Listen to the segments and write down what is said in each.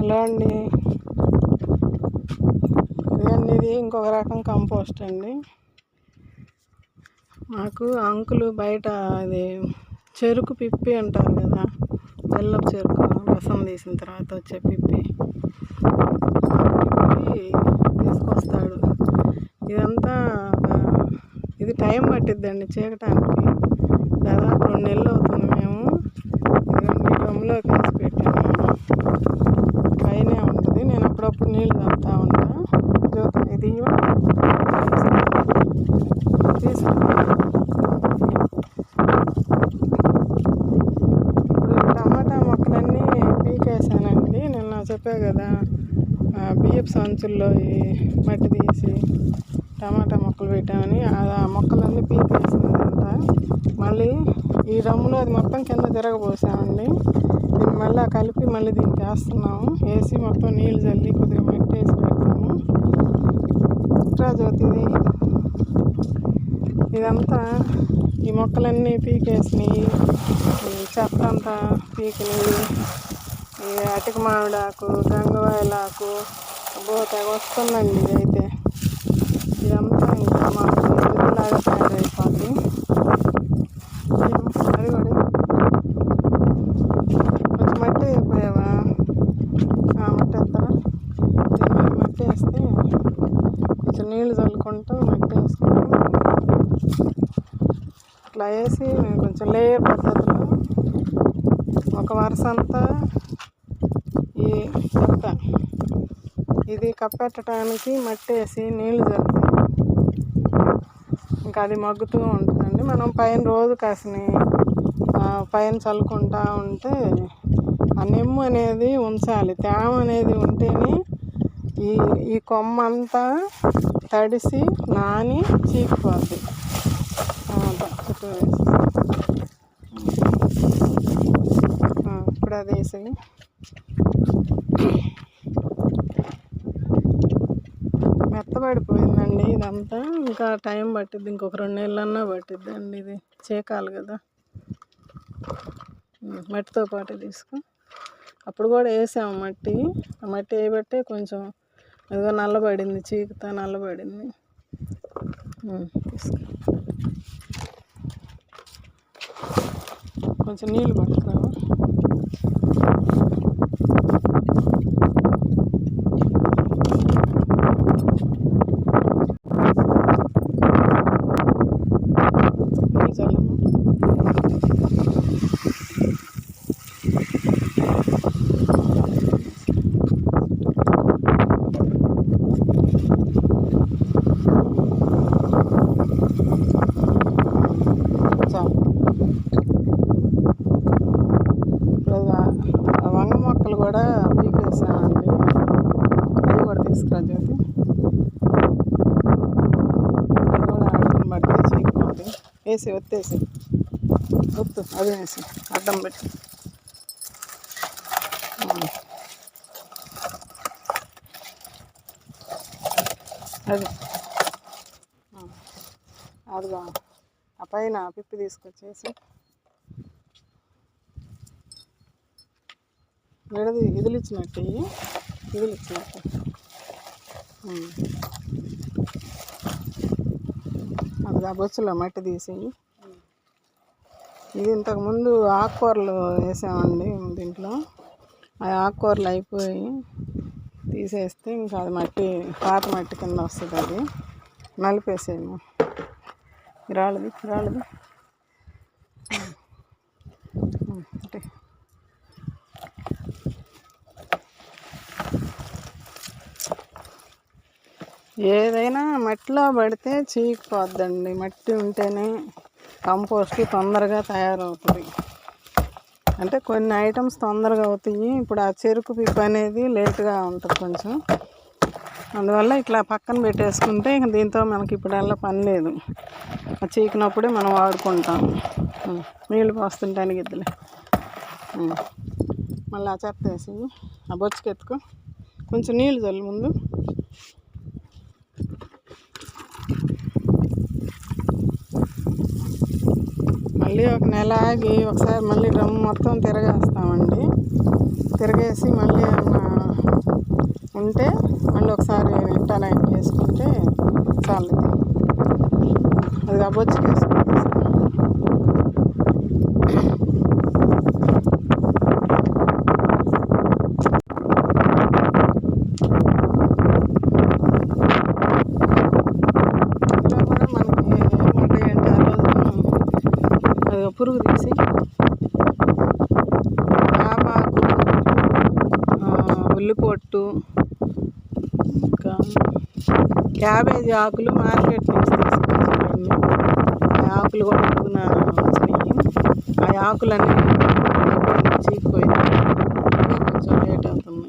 Hello అండి. ఇదండి ఇది ఇంకొక రకం కంపోస్ట్ అండి. మాకు అంకులు బయట అది చెరుకు పిప్పి అంటారు కదా బెల్లపు చెరుకు రసం తీసిన తర్వాత వచ్చే పిప్పి. పిప్పి తీసుకొస్తాడు. ఇదంతా ఇది టైం పట్టిద్దండి చీకటానికి. దాదాపు రెండు నెలలు అవుతుంది మేము. ఇదిగోండి డ్రమ్లోకి వేసి పెట్టాము పైనే ఉంటుంది నేను అప్పుడప్పుడు నీళ్ళు తాగుతూ ఉంటా జ్యోతి ఇది ఇవ్వు. తీసుకో ఇప్పుడు టమాటా మొక్కలన్నీ పీకేసానండి నిన్న చెప్పా కదా ఆ బియ్యపు సంచుల్లో మట్టి తీసి టమాటా మొక్కలు పెట్టామని ఆ ఆ మొక్కలన్నీ పీకేసినదంతా మళ్ళీ ఈ డ్రమ్ములో అది మొత్తం కింద తిరగబోసామండి. దీన్ని మళ్ళీ కలిపి మళ్ళీ దీనికి వేస్తున్నాము వేసి మొత్తం నీళ్ళు చల్లి కొద్దిగా మట్టి వేసి పెడతాము. ఇట్రా ఇదంతా ఈ మొక్కలన్నీ పీకేసినాయి. చెత్త అంతా పీకినవి. అటిక మామిడాకు గంగవాయలాకు అబ్బో తెగ వస్తుందండి ఇదైతే. ఇదంతా ఇంకా మాకు ఎరువులాగా తయారైపోద్ది అది కూడా కొంచెం మట్టి అయిపోయావా ఆ, మట్టి వేస్తారా? మట్టి వేస్తే కొంచెం నీళ్ళు చల్లుకుంటూ మట్టి వేసుకుంటాం ఇట్లా వేసి కొంచెం లేయర్ పద్ధతిలో ఒక వరుస అంతా ఈ చెత్త. ఇది కప్పెట్టడానికి మట్టి వేసి నీళ్ళు చల్లితే ఇంకా అది మగ్గుతూ ఉంటుందండి. మనం పైన రోజు కాసిని పైన చల్లుకుంటా ఉంటే ఆ నిమ్ము అనేది ఉంచాలి. తేమ అనేది ఉంటేనే ఈ ఈ కొమ్మ అంతా తడిసి నాని చీకిపోద్ది ఇప్పుడు అది వేసి. మెత్తబడిపోయిందండి ఇదంతా. ఇంకా టైం పట్టిద్ది ఇంకొక రెండు నెలలన్నా పట్టిద్ది అండి ఇది. చేకాలి కదా. మట్టితో పాటు తీసుకో. అప్పుడు కూడా వేసాము మట్టి. ఆ మట్టి వేయబట్టే కొంచెం అదిగో నల్లబడింది చీకుతా నల్లబడింది. తీసుకో. కొంచెం నీళ్ళు పట్టుకురావా నీళ్ళు చల్లమ్మా చాలు ఇప్పుడు ఆ- ఆ వంగ మొక్కలు కూడా పీకేసానండి అవి కూడా తీసుకురా జ్యోతి. అవి కూడా అడ్డం పడితే చీకిపోతుంది వేసి ఒత్తేసి. ఒత్తు అది వేసి అడ్డం పెట్టి. అది. ఉమ్. ఆ పైన పిప్పి తీసుకొచ్చేసి విడది ఇదిలిచ్చినట్టు విదిలిచ్చినట్టు అది ఆ బొచ్చులో మట్టి తీసేయి. ఇది ఇంతకుముందు ఆకుకూరలు వేసామండి దీంట్లో. ఆ ఆకుకూరలు అయిపోయి తీసేస్తే ఇంకా అది మట్టి పాత మట్టి కింద వస్తుంది అది. నలిపేసేయము రాళ్ళది రాళ్ళది అంటే ఏదైనా మట్టిలో పడితే చీకిపోద్దండి మట్టి ఉంటేనే కంపోస్ట్ తొందరగా తయారవుతుంది. అంటే కొన్ని ఐటమ్స్ తొందరగా అవుతాయి. ఇప్పుడు ఆ చెరుకు పిప్పి అనేది లేట్గా ఉంటుంది కొంచెం. అందువల్ల ఇట్లా పక్కన పెట్టేసుకుంటే ఇంక దీంతో మనకి ఇప్పుడల్లా పని లేదు. ఆ చీకినప్పుడే మనం వాడుకుంటాం. నీళ్ళు పోస్తుంటానికి ఇద్దులే. మళ్ళీ ఆ చెత్త వేసి ఆ బొచ్చుకెత్తుకు. కొంచెం నీళ్ళు చల్లు ముందు. మళ్ళీ ఒక నెల ఆగి ఒకసారి మళ్ళీ డ్రమ్ మొత్తం తిరగేస్తామండి. తిరగేసి మళ్ళీ ఏమన్నా ఉంటే మళ్ళీ ఒకసారి ఇంటర్నైట్ చేసుకుంటే చాలు. అది కాబొచ్చి వేసుకుంటే ఇలా కూడా మనకి ఏముంటాయంటే ఆ రోజు అది పురుగు తీసి ఆపాకు ఉల్లిపొట్టు ఇంకా క్యాబేజీ ఆకులు మార్కెట్ నుంచి తీసుకొచ్చాను ఆ ఆకులు కూడా పురుగున వచ్చినాయి. ఆ ఆకులన్నీ చీకిపోయింది కొంచెం లేట్ అవుతుంది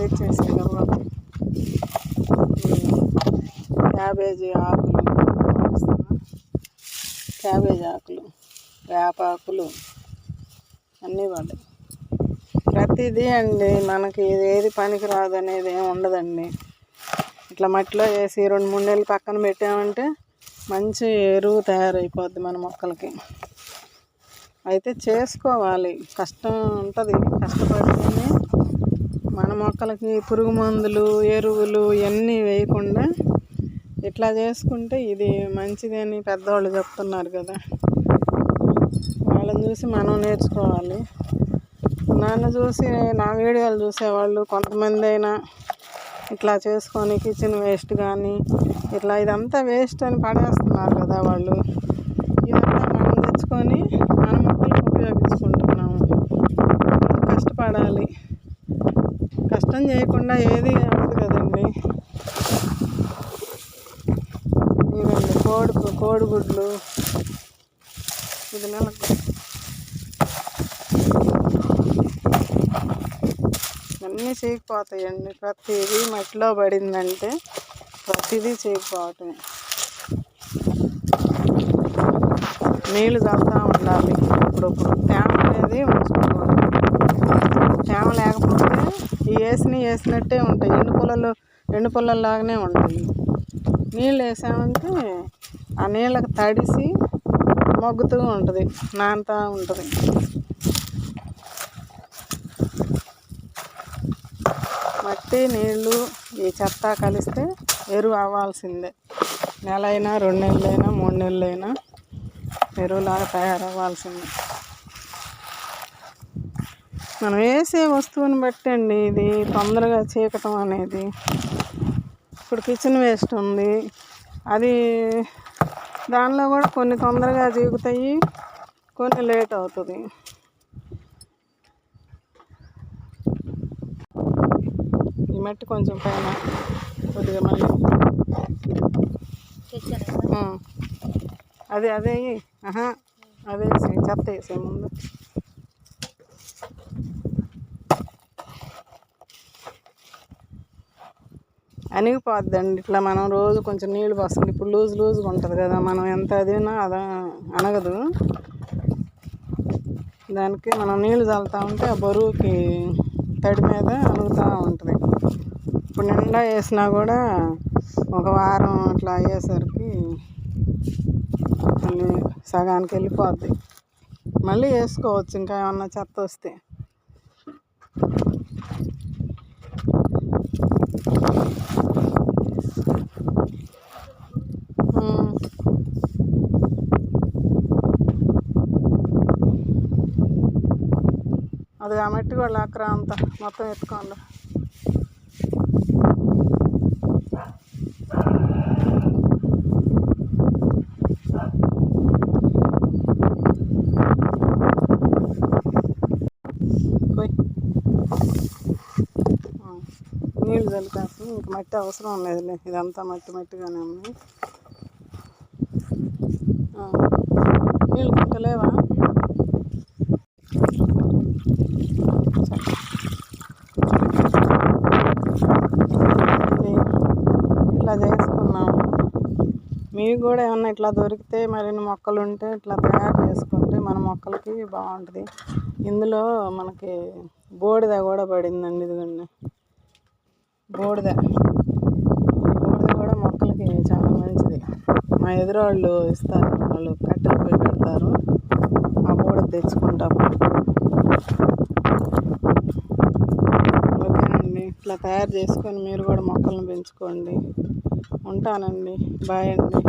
తెచ్చేసాను. దా. క్యాబేజీ ఆకు చూపిస్తున్నా. క్యాబేజీ ఆకులు వేపాకులు అన్నీ పడ్డాయి ప్రతిదీ అండి మనకి ఇది ఏది పనికి రాదు అనేది ఏమి ఉండదండి. ఇట్లా మట్టిలో వేసి రెండు మూడు నెలలు పక్కన పెట్టామంటే మంచి ఎరువు తయారైపోద్ది మన మొక్కలకి. అయితే చేసుకోవాలి. కష్టం ఉంటుంది. కష్టపడితేనే మన మొక్కలకి పురుగు మందులు ఎరువులు ఇవన్నీ వేయకుండా ఇట్లా చేసుకుంటే ఇది మంచిది అని పెద్దవాళ్ళు చెప్తున్నారు కదా. వాళ్ళని చూసి మనం నేర్చుకోవాలి. నన్ను చూసి నా వీడియోలు చూసేవాళ్ళు కొంతమంది అయినా ఇట్లా చేసుకొని కిచెన్ వేస్ట్ కానీ ఇట్లా ఇదంతా వేస్ట్ అని పడేస్తున్నారు కదా వాళ్ళు. ఇదంతా మనం తెచ్చుకొని మన మొక్కలకు ఉపయోగించుకుంటున్నాము. కష్టపడాలి. కష్టం చేయకుండా ఏది అవ్వదు కదండి. ఇవండి కోడి కోడిగుడ్లు. ఇది నెలకు అన్నీ చీకిపోతాయండి ప్రతిదీ మట్టిలో పడిందంటే ప్రతిదీ చీకిపోవటమే నీళ్ళు చల్లుతూ ఉండాలి అప్పుడప్పుడు. తేమ అనేది ఉంచుకోవాలి. తేమ లేకపోతే ఈ వేసిన వేసినట్టే ఉంటాయి. ఎండు పొలాలు ఎండు పొలాల్లాగానే ఉంటాయి. నీళ్ళు వేసామంటే ఆ నీళ్ళకి తడిసి మొగ్గుతూ ఉంటుంది నానుతూ ఉంటుంది. మట్టి నీళ్ళు ఈ చెత్త కలిస్తే ఎరువు అవ్వాల్సిందే. నెల అయినా రెండు నెలలైనా మూడు నెలలైనా ఎరువులాగా తయారవ్వాల్సిందే. మనం వేసే వస్తువుని బట్టి అండి ఇది తొందరగా చీకటం అనేది. ఇప్పుడు కిచెన్ వేస్ట్ ఉంది. అది దానిలో కూడా కొన్ని తొందరగా చీకుతాయి కొన్ని లేట్ అవుతుంది. మట్టి కొంచెం పైన కొద్దిగా మళ్ళీ. అదే అదే. ఆహా. అదే. చెత్త వేసే ముందు. అణిగిపోద్దండి ఇట్లా మనం రోజు కొంచెం నీళ్ళు పోస్తుంది. ఇప్పుడు లూజ్ లూజ్గా ఉంటుంది కదా. మనం ఎంత అదినా అదా అనగదు. దానికి మనం నీళ్ళు చల్లుతూ ఉంటే ఆ బరువుకి తడి మీద అణుగుతూ ఉంటుంది. ఇప్పుడు నిండా వేసినా కూడా ఒక వారం అట్లా అయ్యేసరికి మళ్ళీ సగానికి వెళ్ళిపోద్ది. మళ్ళీ వేసుకోవచ్చు ఇంకా ఏమన్నా చెత్త వస్తే. అది ఆ మట్టి కూడా లాక్కరా అంతా మొత్తం ఎత్తుకోండి పోయి ఆ, నీళ్ళు ఇంక మట్టి అవసరం లేదులే. ఇదంతా మట్టి మట్టిగానే ఉంది. నీళ్ళు కొట్టలేవా ఇట్లా చేసుకున్నాం. మీకు కూడా ఏమన్నా ఇట్లా దొరికితే మరిన్ని మొక్కలు ఉంటే ఇట్లా తయారు చేసుకుంటే మన మొక్కలకి బాగుంటుంది. ఇందులో మనకి బోడిద కూడా పడిందండి ఇదిగండి. బూడిద బూడిద కూడా మొక్కలకి చాలా మంచిది. మా ఎదురోళ్ళు ఇస్తారు వాళ్ళు కట్టెలు పోయి పెడతారు. ఆ కూడా తెచ్చుకుంటాం. ఓకేనండి ఇట్లా తయారు చేసుకొని మీరు కూడా మొక్కలను పెంచుకోండి. ఉంటానండి బాయ్ అండి.